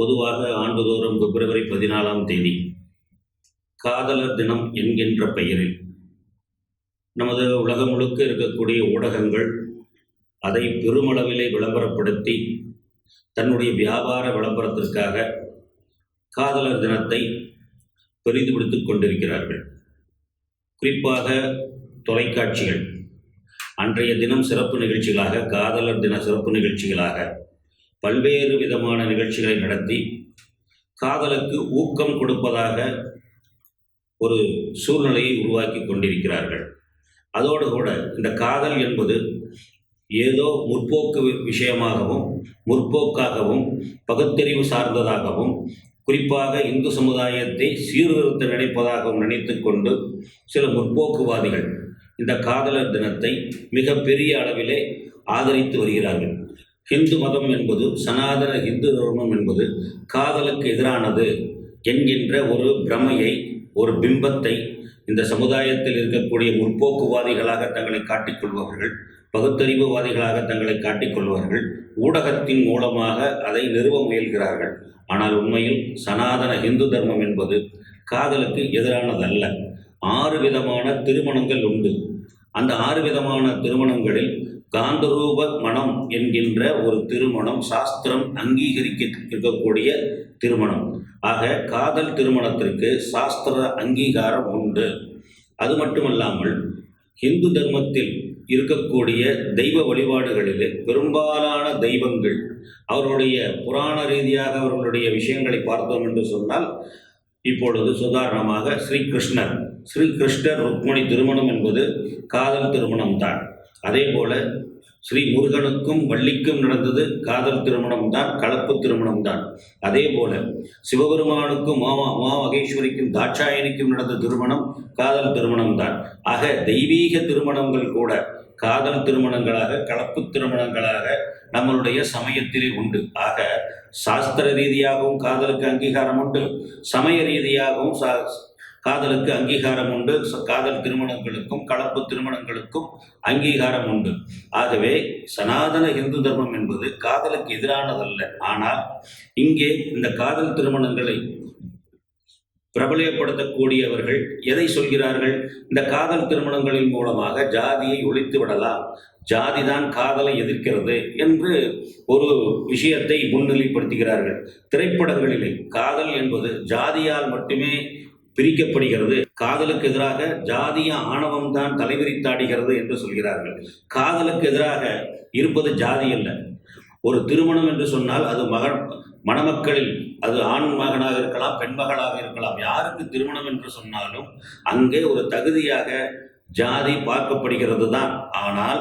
பொதுவாக ஆண்டுதோறும் பிப்ரவரி பதினாலாம் தேதி காதலர் தினம் என்கின்ற பெயரில். நமது உலகம் முழுக்க இருக்கக்கூடிய ஊடகங்கள் அதை பெருமளவிலே விளம்பரப்படுத்தி தன்னுடைய வியாபார விளம்பரத்திற்காக காதலர் தினத்தை பெரிதுபிடித்துக் கொண்டிருக்கிறார்கள். குறிப்பாக தொலைக்காட்சிகள். அன்றைய தினம் சிறப்பு நிகழ்ச்சிகளாக காதலர் தின சிறப்பு நிகழ்ச்சிகளாக பல்வேறு விதமான நிகழ்ச்சிகளை நடத்தி காதலுக்கு ஊக்கம் கொடுப்பதாக ஒரு சூழ்நிலையை உருவாக்கி கொண்டிருக்கிறார்கள். அதோடு கூட இந்த காதல் என்பது ஏதோ முற்போக்கு விஷயமாகவும் முற்போக்காகவும் பகுத்தறிவு சார்ந்ததாகவும் குறிப்பாக இந்து சமுதாயத்தை சீர்திருத்த நினைப்பதாகவும் நினைத்துக்கொண்டு சில முற்போக்குவாதிகள் இந்த காதலர் தினத்தை மிக பெரிய அளவிலே ஆதரித்து வருகிறார்கள். ஹிந்து மதம் என்பது சனாதன இந்து தர்மம் என்பது காதலுக்கு எதிரானது என்கின்ற ஒரு பிரமையை ஒரு பிம்பத்தை இந்த சமுதாயத்தில் இருக்கக்கூடிய முற்போக்குவாதிகளாக தங்களை காட்டிக்கொள்பவர்கள் பகுத்தறிவுவாதிகளாக தங்களை காட்டிக்கொள்வார்கள் ஊடகத்தின் மூலமாக அதை நிறுவ முயல்கிறார்கள். ஆனால் உண்மையில் சனாதன இந்து தர்மம் என்பது காதலுக்கு எதிரானதல்ல. ஆறு விதமான திருமணங்கள் உண்டு. அந்த ஆறு விதமான திருமணங்களில் காந்தரூப மனம் என்கின்ற ஒரு திருமணம் சாஸ்திரம் அங்கீகரிக்க இருக்கக்கூடிய திருமணம். ஆக காதல் திருமணத்திற்கு சாஸ்திர அங்கீகாரம் உண்டு. அது மட்டுமல்லாமல் இந்து தர்மத்தில் இருக்கக்கூடிய தெய்வ வழிபாடுகளிலே பெரும்பாலான தெய்வங்கள் அவர்களுடைய புராண ரீதியாக அவர்களுடைய விஷயங்களை பார்த்தோம் என்று சொன்னால் இப்பொழுது சுதாரணமாக ஸ்ரீகிருஷ்ணர் ஸ்ரீகிருஷ்ணர் ருக்மணி திருமணம் என்பது காதல் திருமணம் தான் அதே போல ஸ்ரீ முருகனுக்கும் வள்ளிக்கும் நடந்தது காதல் திருமணம் தான் கலப்பு திருமணம் தான் அதே போல சிவபெருமானுக்கும் மாமா மா மகேஸ்வரிக்கும் தாட்சாயணிக்கும் நடந்த திருமணம் காதல் திருமணம் தான் ஆக தெய்வீக திருமணங்கள் கூட காதல் திருமணங்களாக கலப்பு திருமணங்களாக நம்மளுடைய சமயத்திலே உண்டு. ஆக சாஸ்திர ரீதியாகவும் காதலுக்கு அங்கீகாரம் உண்டு. சமய ரீதியாகவும் சா காதலுக்கு அங்கீகாரம் உண்டு. காதல் திருமணங்களுக்கும் கலப்பு திருமணங்களுக்கும் அங்கீகாரம் உண்டு. ஆகவே சனாதன இந்து தர்மம் என்பது காதலுக்கு எதிரானதல்ல. ஆனால் இங்கே இந்த காதல் திருமணங்களை பிரபலப்படுத்தக்கூடியவர்கள் எதை சொல்கிறார்கள்? இந்த காதல் திருமணங்களின் மூலமாக ஜாதியை ஒழித்து விடலாம். ஜாதி தான் காதலை எதிர்க்கிறது என்று ஒரு விஷயத்தை முன்னிலைப்படுத்துகிறார்கள். திரைப்படங்களிலே காதல் என்பது ஜாதியால் மட்டுமே பிரிக்கப்படுகிறது. காதலுக்கு எதிராக ஜாதிய ஆணவம் தான் தலைவிரித்தாடுகிறது என்று சொல்கிறார்கள். காதலுக்கு எதிராக இருப்பது ஜாதி அல்ல. ஒரு திருமணம் என்று சொன்னால் அது மகன் மணமக்களில் அது ஆண் மகனாக இருக்கலாம் பெண் மகளாக இருக்கலாம். யாருக்கு திருமணம் என்று சொன்னாலும் அங்கே ஒரு தகுதியாக ஜாதி பார்க்கப்படுகிறது தான். ஆனால்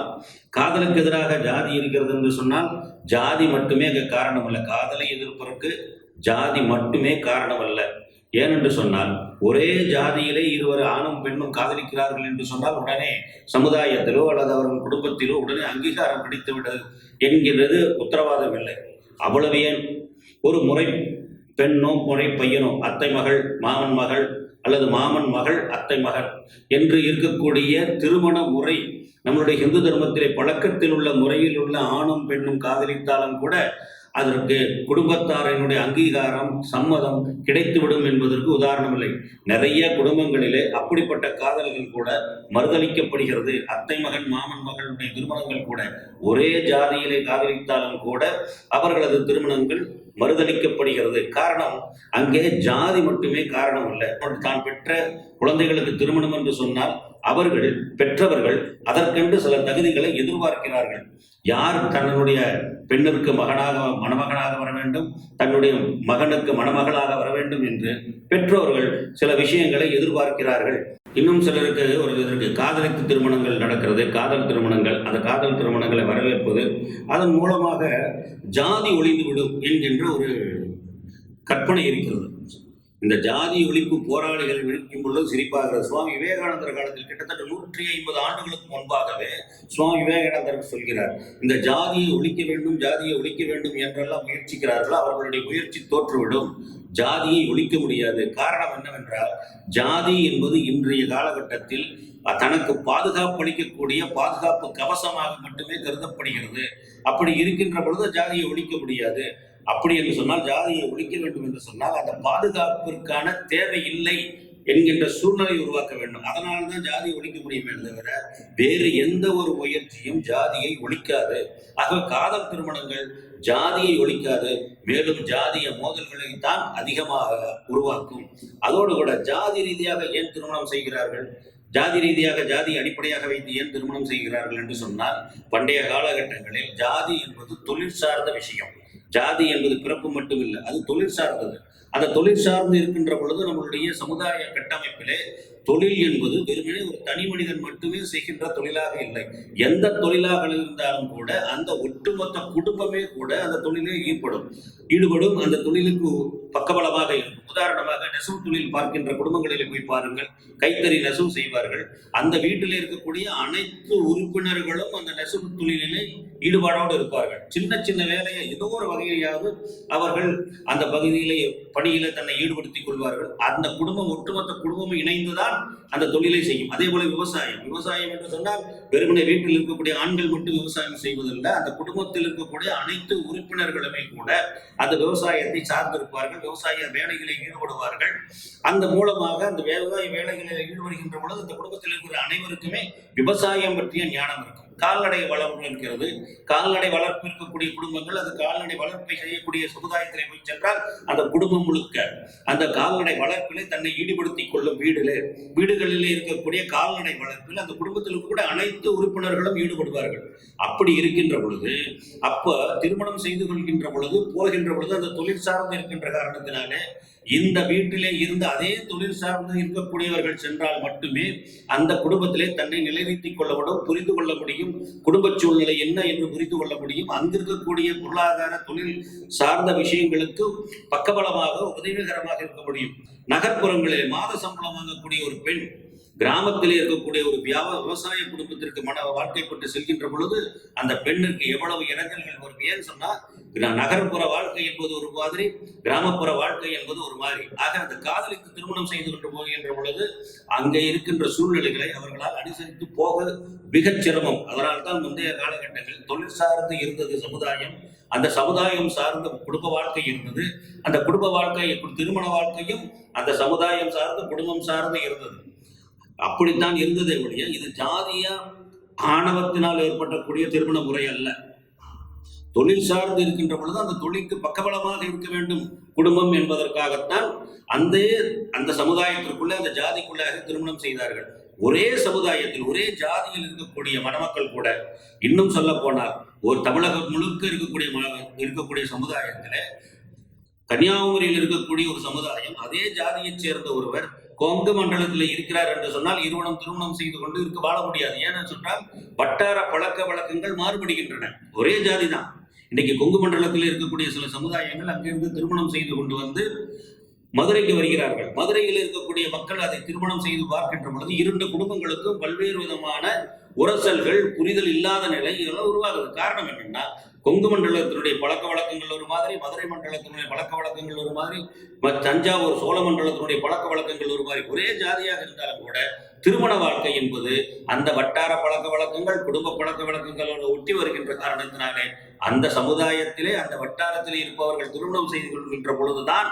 காதலுக்கு எதிராக ஜாதி இருக்கிறது என்று சொன்னால் ஜாதி மட்டுமே அங்கே காரணம் அல்ல. காதலை எதிர்ப்பதற்கு ஜாதி மட்டுமே காரணம் அல்ல. ஏனென்று சொன்னால் ஒரே ஜாதியிலே இருவர் ஆணும் பெண்ணும் காதலிக்கிறார்கள் என்று சொன்னால் உடனே சமுதாயத்திலோ அல்லது அவர்கள் குடும்பத்திலோ உடனே அங்கீகாரம் கிடைத்துவிட்டது என்கிறது உத்தரவாதம் இல்லை. அவ்வளவு ஏன்? ஒரு முறை பெண்ணோ முறை பையனோ அத்தை மகள் மாமன் மகள் அல்லது மாமன் மகள் அத்தை மகள் என்று இருக்கக்கூடிய திருமண முறை நம்மளுடைய இந்து தர்மத்திலே பழக்கத்தில் உள்ள முறையில் உள்ள ஆணும் பெண்ணும் காதலித்தாலும் கூட அதற்கு குடும்பத்தாரினுடைய அங்கீகாரம் சம்மதம் கிடைத்துவிடும் என்பதற்கு உதாரணம் இல்லை நிறைய குடும்பங்களிலே அப்படிப்பட்ட காதல்கள் கூட மறுதளிக்கப்படுகிறது. அத்தை மகன் மாமன் மகளுடைய திருமணங்கள் கூட ஒரே ஜாதியிலே காதலித்தாலும் கூட அவர்களது திருமணங்கள் மறுதளிக்கப்படுகிறது. காரணம் அங்கே ஜாதி மட்டுமே காரணம் இல்லை தான் பெற்ற குழந்தைகளுக்கு திருமணம் என்று சொன்னால் அவர்கள் பெற்றவர்கள் அதற்கென்று சில தகுதிகளை எதிர்பார்க்கிறார்கள். யார் தன்னுடைய பெண்ணிற்கு மகனாக மணமகனாக வர வேண்டும் தன்னுடைய மகனுக்கு மணமகளாக வர வேண்டும் என்று பெற்றோர்கள் சில விஷயங்களை எதிர்பார்க்கிறார்கள். இன்னும் சிலருக்கு ஒரு இதற்கு காதலித்து திருமணங்கள் நடக்கிறது. காதல் திருமணங்கள் அந்த காதல் திருமணங்களை வரவேற்பது அதன் மூலமாக ஜாதி ஒளிந்துவிடும் என்கின்ற ஒரு கற்பனை இருக்கிறது. இந்த ஜாதி ஒழிப்பு போராளிகள் விழிக்கும் பொழுது சிரிப்பாகிற சுவாமி விவேகானந்தர் காலத்தில் கிட்டத்தட்ட நூற்றி ஐம்பது ஆண்டுகளுக்கு முன்பாகவே சுவாமி விவேகானந்தர் சொல்கிறார் இந்த ஜாதியை ஒழிக்க வேண்டும் ஜாதியை ஒழிக்க வேண்டும் என்றெல்லாம் முயற்சிக்கிறார்கள் அவர்களுடைய முயற்சி தோற்றுவிடும். ஜாதியை ஒழிக்க முடியாது. காரணம் என்னவென்றால் ஜாதி என்பது இன்றைய காலகட்டத்தில் தனக்கு பாதுகாப்பு அளிக்கக்கூடிய பாதுகாப்பு கவசமாக மட்டுமே கருதப்படுகிறது. அப்படி இருக்கின்ற பொழுது ஜாதியை ஒழிக்க முடியாது. அப்படி என்று சொன்னால் ஜாதியை ஒழிக்க வேண்டும் என்று சொன்னால் அந்த பாதுகாப்பிற்கான தேவை இல்லை என்கின்ற சூழ்நிலை உருவாக்க வேண்டும். அதனால தான் ஜாதியை ஒழிக்க முடியுமே தவிர வேறு எந்த ஒரு முயற்சியும் ஜாதியை ஒழிக்காது. ஆக காதல் திருமணங்கள் ஜாதியை ஒழிக்காது. மேலும் ஜாதிய மோதல்களை தான் அதிகமாக உருவாக்கும். அதோடு கூட ஜாதி ரீதியாக ஏன் திருமணம் செய்கிறார்கள்? ஜாதி ரீதியாக ஜாதி அடிப்படையாக வைத்து ஏன் திருமணம் செய்கிறார்கள் என்று சொன்னால் பண்டைய காலகட்டங்களில் ஜாதி என்பது தொழில் சார்ந்த விஷயம். ஜாதி என்பது பிறப்பு மட்டும் இல்லை அது தொழில் சார்ந்தது. அந்த தொழில் சார்ந்து இருக்கின்ற பொழுது நம்மளுடைய சமுதாய கட்டமைப்பிலே தொழில் என்பது வெறுமனே ஒரு தனி மனிதன் மட்டுமே செய்கின்ற தொழிலாக இல்லை. எந்த தொழிலாக இருந்தாலும் கூட அந்த ஒட்டுமொத்த குடும்பமே கூட அந்த தொழிலில் ஈடுபடும். ஈடுபடும். அந்த தொழிலுக்கு பக்கபலமாக இருக்கும். உதாரணமாக நெசவு தொழில் பார்க்கின்ற குடும்பங்களில் போய் பாருங்கள். கைத்தறி நெசவு செய்வார்கள். அந்த வீட்டில் இருக்கக்கூடிய அனைத்து உறுப்பினர்களும் அந்த நெசவு தொழிலிலே ஈடுபாடோடு இருப்பார்கள். சின்ன சின்ன வேலையை ஏதோ ஒரு வகையிலாவது அவர்கள் அந்த பகுதியிலே பணியில தன்னை ஈடுபடுத்திக் கொள்வார்கள். அந்த குடும்பம் ஒட்டுமொத்த குடும்பமும் இணைந்துதான் அந்த தொழிலை செய்யும். அதே போல விவசாயம். விவசாயம் என்று சொன்னால் வெறுமனை வீட்டில் இருக்கக்கூடிய ஆண்கள் மட்டும் விவசாயம் செய்வதில்லை அந்த குடும்பத்தில் இருக்கக்கூடிய அனைத்து உறுப்பினர்களுமே கூட அந்த விவசாயத்தை சார்ந்திருப்பார்கள் விவசாய வேலைகளில் ஈடுபடுவார்கள். அந்த மூலமாக அந்த விவசாய வேலைகளில் ஈடுபடுகின்ற பொழுது அந்த குடும்பத்தில் இருக்கிற அனைவருக்குமே விவசாயம் பற்றிய ஞானம் இருக்கும். கால்நடை வளம் இருக்கிறது. கால்நடை வளர்ப்பு இருக்கக்கூடிய குடும்பங்கள் அது கால்நடை வளர்ப்பை செய்யக்கூடிய சமுதாயத்திலே போய் சென்றால் அந்த குடும்பம் முழுக்க அந்த கால்நடை வளர்ப்பிலே தன்னை ஈடுபடுத்திக் கொள்ளும் வீடிலே வீடுகளிலே இருக்கக்கூடிய கால்நடை வளர்ப்பில் அந்த குடும்பத்தில் கூட அனைத்து உறுப்பினர்களும் ஈடுபடுவார்கள். அப்படி இருக்கின்ற பொழுது அப்ப திருமணம் செய்து கொள்கின்ற பொழுது போகின்ற பொழுது அந்த தொழில் சார்ந்து இருக்கின்ற காரணத்தினாலே இந்த வீட்டிலே இருந்து அதே தொழில் சார்ந்து இருக்கக்கூடியவர்கள் சென்றால் மட்டுமே அந்த குடும்பத்திலே தன்னை நிலைநிறுத்திக் கொள்ள முடியும் புரிந்து கொள்ள முடியும். குடும்ப சூழ்நிலை என்ன என்று புரிந்து கொள்ள முடியும். அங்கிருக்கக்கூடிய பொருளாதார தொழில் சார்ந்த விஷயங்களுக்கு பக்கபலமாக உதவிகரமாக இருக்க முடியும். நகர்ப்புறங்களில் மாத சம்பளம் வாங்கக்கூடிய ஒரு பெண் கிராமத்திலே இருக்கக்கூடிய ஒரு வியாபார விவசாய குடும்பத்திற்கு மன வாழ்க்கைப்பட்டு செல்கின்ற பொழுது அந்த பெண்ணுக்கு எவ்வளவு இறங்கல்கள் வரும்? ஏன்னு சொன்னா நகர்ப்புற வாழ்க்கை என்பது ஒரு மாதிரி கிராமப்புற வாழ்க்கை என்பது ஒரு மாதிரி. ஆக அந்த காதலித்து திருமணம் செய்து கொண்டு போகின்ற பொழுது அங்கே இருக்கின்ற சூழ்நிலைகளை அவர்களால் அனுசரித்து போக மிகச் சிரமம். அதனால் தான் முந்தைய காலகட்டங்களில் தொழில் சார்ந்து இருந்தது சமுதாயம் அந்த சமுதாயம் சார்ந்த குடும்ப வாழ்க்கை இருந்தது. அந்த குடும்ப வாழ்க்கை திருமண வாழ்க்கையும் அந்த சமுதாயம் சார்ந்த குடும்பம் சார்ந்து இருந்தது. அப்படித்தான் இருந்ததே ஒழிய இது ஜாதிய ஆணவத்தினால் ஏற்பட்டக்கூடிய திருமண முறை அல்ல. தொழில் சார்ந்து இருக்கின்ற பொழுது அந்த தொழிலுக்கு பக்கபலமாக இருக்க வேண்டும். குடும்பம் என்பதற்காகத்தான் அந்த அந்த சமுதாயத்திற்குள்ளே அந்த ஜாதிக்குள்ளாக திருமணம் செய்தார்கள். ஒரே சமுதாயத்தில் ஒரே ஜாதியில் இருக்கக்கூடிய மணமக்கள் கூட இன்னும் சொல்ல போனால் ஒரு தமிழகம் முழுக்க இருக்கக்கூடிய இருக்கக்கூடிய சமுதாயத்தில் கன்னியாகுமரியில் இருக்கக்கூடிய ஒரு சமுதாயம் அதே ஜாதியைச் சேர்ந்த ஒருவர் கொங்கு மண்டலத்தில் இருக்கிறார் என்று சொன்னால் இருவரும் திருமணம் செய்து கொண்டு இருக்க வாழ முடியாது. ஏன்னு சொன்னால் வட்டார பழக்க வழக்கங்கள் மாறுபடுகின்றன. ஒரே ஜாதி தான் இன்றைக்கு கொங்கு மண்டலத்தில் இருக்கக்கூடிய சில சமுதாயங்கள் அங்கிருந்து திருமணம் செய்து கொண்டு வந்து மதுரைக்கு வருகிறார்கள். மதுரையில் இருக்கக்கூடிய மக்கள் அதை திருமணம் செய்து பார்க்கின்ற பொழுது இரண்டு குடும்பங்களுக்கும் பல்வேறு விதமான உரசல்கள் புரிதல் இல்லாத நிலை இதெல்லாம் உருவாகுது. காரணம் என்னன்னா கொங்கு மண்டலத்தினுடைய பழக்க வழக்கங்கள் ஒரு மாதிரி மதுரை மண்டலத்தினுடைய பழக்க வழக்கங்கள் ஒரு மாதிரி தஞ்சாவூர் சோழ மண்டலத்தினுடைய பழக்க வழக்கங்கள் ஒரு மாதிரி ஒரே ஜாதியாக இருந்தாலும் கூட திருமண வாழ்க்கை என்பது அந்த வட்டார பழக்க வழக்கங்கள் குடும்ப பழக்க வழக்கங்களோடு ஒட்டி வருகின்ற காரணத்தினாலே அந்த சமுதாயத்திலே அந்த வட்டாரத்திலே இருப்பவர்கள் திருமணம் செய்து கொள்கின்ற பொழுதுதான்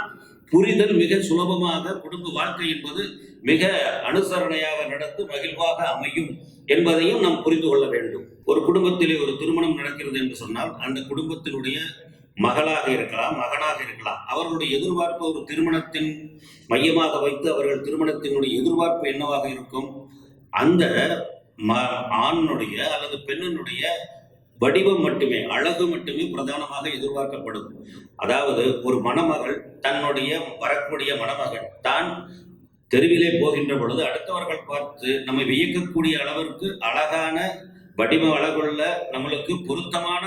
புரிதல் மிக சுலபமாக குடும்ப வாழ்க்கை என்பது மிக அனுசரணையாக நடந்து மகிழ்வாக அமையும் என்பதையும் நாம் புரிந்து கொள்ள வேண்டும். ஒரு குடும்பத்திலே ஒரு திருமணம் நடக்கிறது என்று சொன்னால் அந்த குடும்பத்தினுடைய மகளாக இருக்கலாம் மகனாக இருக்கலாம். அவர்களுடைய எதிர்பார்ப்பு ஒரு திருமணத்தின் மையமாக வைத்து அவர்கள் திருமணத்தினுடைய எதிர்பார்ப்பு என்னவாக இருக்கும்? அந்த ம ஆணுடைய அல்லது பெண்ணினுடைய வடிவம் மட்டுமே அழகு மட்டுமே பிரதானமாக எதிர்பார்க்கப்படும். அதாவது ஒரு மணமகள் தன்னுடைய வரக்கூடிய மணமகள் தான் தெருவிலே போகின்ற பொழுது அடுத்தவர்கள் பார்த்து நம்மை வியக்கக்கூடிய அளவிற்கு அழகான வடிவ அழகுள்ள நம்மளுக்கு பொருத்தமான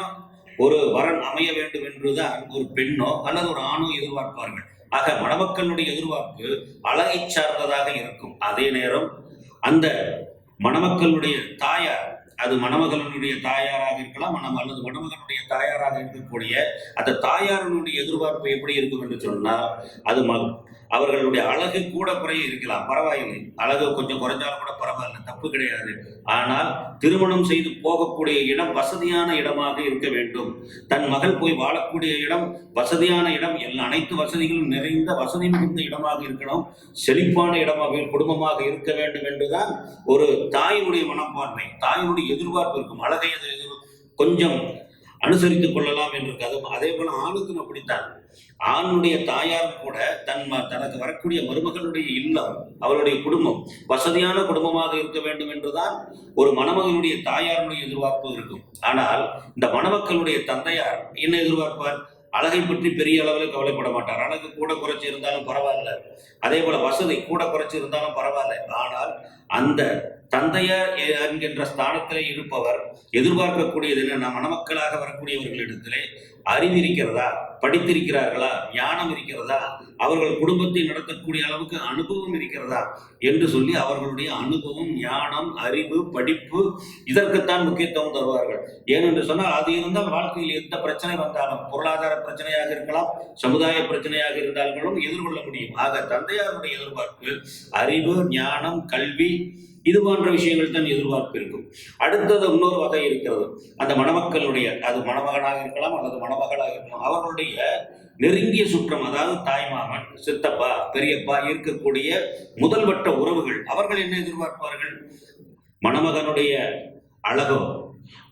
ஒரு வரன் அமைய வேண்டும் என்றுதான் ஒரு பெண்ணோ அல்லது ஒரு ஆணோ எதிர்பார்ப்பார்கள். ஆக மணமக்களுடைய எதிர்பார்ப்பு அழகை சார்ந்ததாக இருக்கும். அதே நேரம் அந்த மணமக்களுடைய தாயார் அது மணமகளுடைய தாயாராக இருக்கலாம் மணம் அல்லது மணமகனுடைய தாயாராக இருக்கக்கூடிய அந்த தாயாரினுடைய எதிர்பார்ப்பு எப்படி இருக்கும் என்று சொன்னால் அது ம அவர்களுடைய அழகு கூட குறைய இருக்கலாம். பரவாயில்லை. அழகு கொஞ்சம் குறைஞ்சாலும் கூட பரவாயில்லை. தப்பு கிடையாது. ஆனால் திருமணம் செய்து போகக்கூடிய இடம் வசதியான இடமாக இருக்க வேண்டும். தன் மகள் போய் வாழக்கூடிய இடம் வசதியான இடம். எல்லா அனைத்து வசதிகளும் நிறைந்த வசதி மிகுந்த இடமாக இருக்கணும். செழிப்பான இடமாக குடும்பமாக இருக்க வேண்டும் என்றுதான் ஒரு தாயினுடைய மனப்பான்மை தாயினுடைய எதிர்பார்ப்பு இருக்கும். அழகை அது கொஞ்சம் அனுசரித்துக் கொள்ளலாம் என்று இருக்கு அதே போல ஆணுக்கும் அப்படித்தான். ஆணுடைய தாயார் கூட தன் தனக்கு வரக்கூடிய மருமகளுடைய இல்லம் அவருடைய குடும்பம் வசதியான குடும்பமாக இருக்க வேண்டும் என்றுதான் ஒரு மணமகனுடைய தாயாருடைய எதிர்பார்ப்பு இருக்கும். ஆனால் இந்த மணமக்களுடைய தந்தையார் என்ன எதிர்பார்ப்பார்? அழகை பற்றி பெரிய அளவில் கவலைப்பட மாட்டார். அழகு கூட குறைச்சி இருந்தாலும் பரவாயில்ல. அதே போல வசதி கூட குறைச்சி இருந்தாலும் பரவாயில்ல. ஆனால் அந்த தந்தையார் என்கின்ற ஸ்தானத்திலே இருப்பவர் எதிர்பார்க்கக்கூடியது என்ன மணமக்களாக வரக்கூடியவர்களிடத்திலே அறிவு இருக்கிறதா? படித்திருக்கிறார்களா? ஞானம் இருக்கிறதா? அவர்கள் குடும்பத்தை நடத்தக்கூடிய அளவுக்கு அனுபவம் இருக்கிறதா? என்று சொல்லி அவர்களுடைய அனுபவம் ஞானம் அறிவு படிப்பு இதற்குத்தான் முக்கியத்துவம் தருவார்கள். ஏனென்று சொன்னால் அது இருந்தால் வாழ்க்கையில் எந்த பிரச்சனை வந்தாலும் பொருளாதார பிரச்சனையாக இருக்கலாம் சமுதாய பிரச்சனையாக இருந்தாலும் எதிர்கொள்ள முடியும். ஆக தந்தையாருடைய எதிர்பார்ப்பு அறிவு ஞானம் கல்வி இது போன்ற விஷயங்கள் தான் எதிர்பார்ப்பு இருக்கும். அடுத்தது இன்னொரு வகை இருக்கிறது. அந்த மணமக்களுடைய அது மணமகனாக இருக்கலாம் அல்லது மணமகளாக இருக்கலாம் அவர்களுடைய நெருங்கிய சுற்றம் அதாவது தாய்மாமன் சித்தப்பா பெரியப்பா இருக்கக்கூடிய முதல்வட்ட உறவுகள் அவர்கள் என்ன எதிர்பார்ப்பார்கள்? மணமகனுடைய அழகோ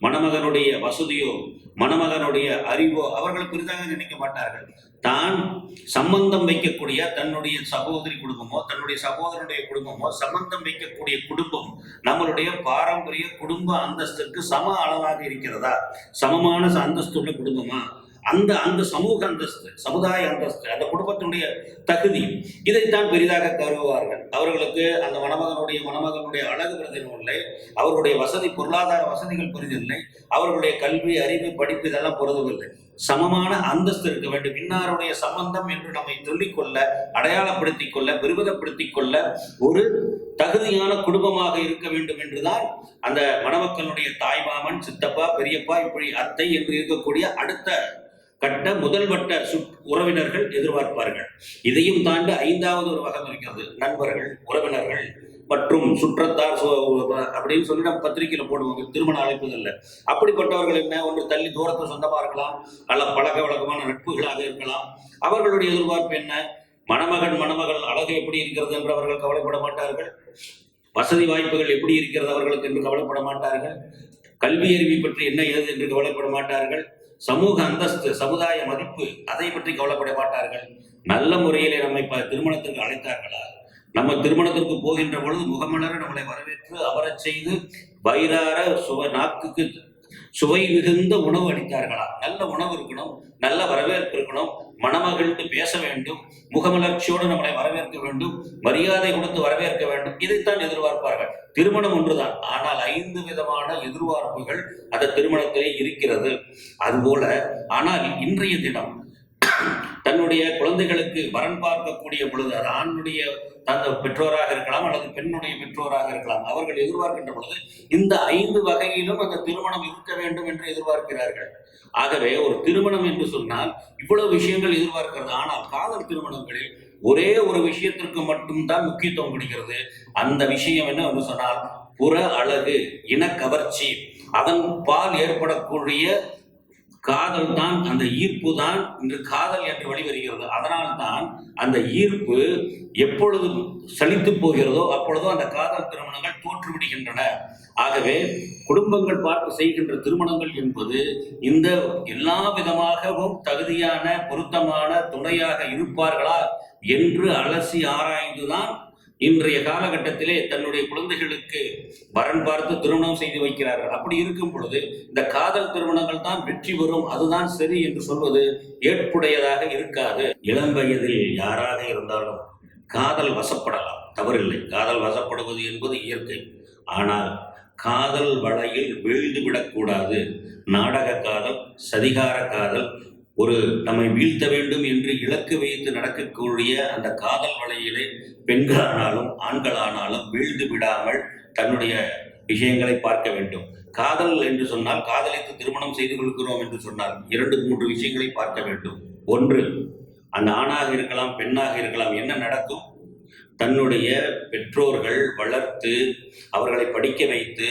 மணமகனுடைய வசதியோ மணமகனுடைய அறிவோ அவர்கள் பெரிதாக நினைக்க மாட்டார்கள். தான் சம்பந்தம் வைக்கக்கூடிய தன்னுடைய சகோதரி குடும்பமோ தன்னுடைய சகோதரனுடைய குடும்பமோ சம்பந்தம் வைக்கக்கூடிய குடும்பம் நம்மளுடைய பாரம்பரிய குடும்ப அந்தஸ்துக்கு சம அளவாக இருக்கிறதா? சமமான அந்தஸ்துள்ள குடும்பமா? அந்த அந்த சமூக அந்தஸ்து சமுதாய அந்தஸ்து அந்த குடும்பத்தினுடைய தகுதி. இதைத்தான் பெரிதாக கருவுவார்கள் அவர்களுக்கு அந்த மணமகனுடைய மணமகனுடைய அழகு பிரதினம் அவர்களுடைய வசதி பொருளாதார வசதிகள் பெரிதில்லை அவர்களுடைய கல்வி அறிவு படிப்பு இதெல்லாம் பொருதவில்லை சமமான அந்தஸ்து இருக்க வேண்டும். இன்னாருடைய சம்பந்தம் என்று நம்மை சொல்லிக்கொள்ள அடையாளப்படுத்திக் கொள்ள பெருமிதப்படுத்திக் கொள்ள ஒரு தகுதியான குடும்பமாக இருக்க வேண்டும் என்றுதான் அந்த மணமக்களுடைய தாய்மாமன் சித்தப்பா பெரியப்பா இப்படி அத்தை என்று இருக்கக்கூடிய அடுத்த கட்ட முதல் வட்ட உறவினர்கள் எதிர்பார்ப்பார்கள். இதையும் தாண்டி ஐந்தாவது ஒரு வகம் இருக்கிறது. நண்பர்கள் உறவினர்கள். மற்றும் சுற்றத்தார் அப்படின்னு சொல்லி நம்ம பத்திரிகையில போடுவாங்க. திருமண அழைப்புகள்ல. அப்படிப்பட்டவர்கள் என்ன? ஒன்று தள்ளி தூரத்தில் சொந்தமா இருக்கலாம். அல்ல பழக்க வழக்கமான நட்புகளாக இருக்கலாம். அவர்களுடைய எதிர்பார்ப்பு என்ன? மணமகன் மணமகள் அழகு எப்படி இருக்கிறது என்று அவர்கள் கவலைப்பட மாட்டார்கள். வசதி வாய்ப்புகள் எப்படி இருக்கிறது அவர்களுக்கு என்று கவலைப்பட மாட்டார்கள். கல்வி அறிவை பற்றி என்ன ஏது என்று கவலைப்பட மாட்டார்கள். சமூக அந்தஸ்து சமுதாய மதிப்பு அதை பற்றி கவலைப்பட மாட்டார்கள். நல்ல முறையிலே நம்மை திருமணத்திற்கு அழைத்தார்களா? நம்ம திருமணத்திற்கு போகின்ற பொழுது முகமலர நம்மளை வரவேற்று அவரை செய்து வயிறார சுவை நாக்குக்கு சுவை மிகுந்த உணவு அளித்தார்களா? நல்ல உணவு இருக்கணும் நல்ல வரவேற்பு இருக்கணும் மணமகள்ட்டு பேச வேண்டும் முகமலர்ச்சியோடு நம்மளை வரவேற்க வேண்டும் மரியாதை கொடுத்து வரவேற்க வேண்டும். இதைத்தான் எதிர்பார்ப்பார்கள். திருமணம் ஒன்றுதான். ஆனால் ஐந்து விதமான எதிர்பார்ப்புகள் அந்த திருமணத்திலே இருக்கிறது. அதுபோல ஆனால் இன்றைய தினம் தன்னுடைய குழந்தைகளுக்கு வரன் பார்க்கக்கூடிய பொழுது அது ஆணுடைய தந்த பெற்றோராக இருக்கலாம் அல்லது பெண்ணுடைய பெற்றோராக இருக்கலாம் அவர்கள் எதிர்பார்க்கின்ற பொழுது இந்த ஐந்து வகையிலும் அந்த திருமணம் இருக்க வேண்டும் என்று எதிர்பார்க்கிறார்கள். ஆகவே ஒரு திருமணம் என்று சொன்னால் இவ்வளவு விஷயங்கள் எதிர்பார்க்கிறது. ஆனால் காதல் திருமணங்களில் ஒரே ஒரு விஷயத்திற்கு மட்டும்தான் முக்கியத்துவம் கொடுக்கிறது. அந்த விஷயம் என்ன என்று சொன்னால் புற அழகு இன கவர்ச்சி அதன் பால் ஏற்படக்கூடிய காதல் தான் அந்த ஈர்ப்பு தான் இன்று காதல் என்று வெளிவருகிறது அதனால் தான் அந்த ஈர்ப்பு எப்பொழுது சலித்து போகிறதோ அப்பொழுதோ அந்த காதல் திருமணங்கள் தோற்றுவிடுகின்றன. ஆகவே குடும்பங்கள் பார்த்து செய்கின்ற திருமணங்கள் என்பது இந்த எல்லா விதமாகவும் தகுதியான பொருத்தமான துணையாக இருப்பார்களா என்று அலசி ஆராய்ந்துதான் இன்றைய காலகட்டத்திலே தன்னுடைய குழந்தைகளுக்கு வரன் பார்த்து திருமணம் செய்து வைக்கிறார்கள். அப்படி இருக்கும் பொழுது இந்த காதல் திருமணங்கள் தான் வெற்றி பெறும் அதுதான் சரி என்று சொல்வது ஏற்புடையதாக இருக்காது. இளம் வயதில் யாராக இருந்தாலும் காதல் வசப்படலாம். தவறில்லை. காதல் வசப்படுவது என்பது இயற்கை. ஆனால் காதல் வலையில் வீழ்ந்து விடக்கூடாது நாடக காதல் சதிகார காதல் ஒரு நம்மை வீழ்த்த வேண்டும் என்று இலக்கு வைத்து நடக்கக்கூடிய அந்த காதல் வலையிலே பெண்களானாலும் ஆண்களானாலும் வீழ்ந்து விடாமல் தன்னுடைய விஷயங்களை பார்க்க வேண்டும். காதல் என்று சொன்னால் காதலித்து திருமணம் செய்து கொள்கிறோம் என்று சொன்னால் இரண்டு மூன்று விஷயங்களை பார்க்க வேண்டும். ஒன்று அந்த ஆணாக இருக்கலாம் பெண்ணாக இருக்கலாம் என்ன நடக்கும்? தன்னுடைய பெற்றோர்கள் வளர்த்து அவர்களை படிக்க வைத்து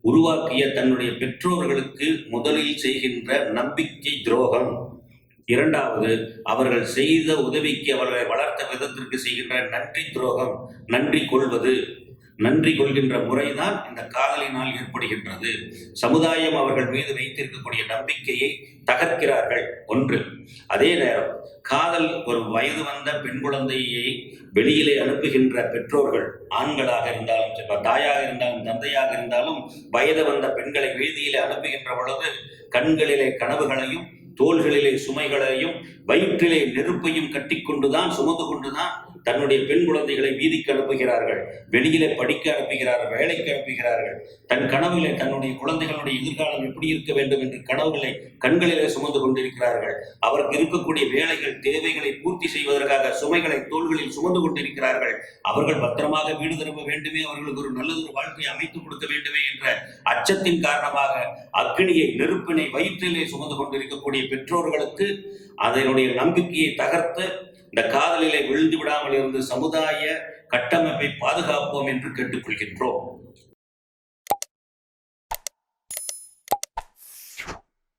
உருவாக்கிய தன்னுடைய பெற்றோர்களுக்கு முதலில் செய்கின்ற நம்பிக்கை துரோகம். இரண்டாவது அவர்கள் செய்த உதவிக்கு அவர்களை வளர்த்த விதத்திற்கு செய்கின்ற நன்றி துரோகம் நன்றி கொள்வது. நன்றி கொள்கின்ற முறைதான் இந்த காதலினால் ஏற்படுகின்றது. சமுதாயம் அவர்கள் மீது வைத்திருக்கக்கூடிய நம்பிக்கையை தகர்க்கிறார்கள் ஒன்று. அதே நேரம் காதல் ஒரு வயது வந்த பெண் குழந்தையை வெளியிலே அனுப்புகின்ற பெற்றோர்கள் ஆண்களாக இருந்தாலும் தாயாக இருந்தாலும் தந்தையாக இருந்தாலும் வயது வந்த பெண்களை வீதியிலே அனுப்புகின்ற பொழுது கண்களிலே கனவுகளையும் தோள்களிலே சுமைகளையும் வயிற்றிலே நெருப்பையும் கட்டிக்கொண்டுதான் சுமந்து கொண்டுதான் தன்னுடைய பெண் குழந்தைகளை வீதிக்கு அனுப்புகிறார்கள். வெளியிலே படிக்க அனுப்புகிறார்கள் வேலைக்கு அனுப்புகிறார்கள். தன் கனவுகளை தன்னுடைய குழந்தைகளுடைய எதிர்காலம் எப்படி இருக்க வேண்டும் என்று கனவுகளை கண்களிலே சுமந்து கொண்டிருக்கிறார்கள். அவருக்கு இருக்கக்கூடிய வேலைகள் தேவைகளை பூர்த்தி செய்வதற்காக சுமைகளை தோள்களில் சுமந்து கொண்டிருக்கிறார்கள். அவர்கள் பத்திரமாக வீடு திரும்ப வேண்டுமே அவர்களுக்கு ஒரு நல்லதொரு வாழ்க்கையை அமைத்துக் கொடுக்க வேண்டுமே என்ற அச்சத்தின் காரணமாக அக்னியை நெருப்பினை வயிற்றிலே சுமந்து கொண்டிருக்கக்கூடிய பெற்றோர்களுக்கு அதனுடைய நம்பிக்கையை தகர்த்து இந்த காதலிலே விழுந்து விடாமல் இருந்து சமுதாய கட்டமைப்பை பாதுகாப்போம் என்று கேட்டுக்கொள்கின்றோம்.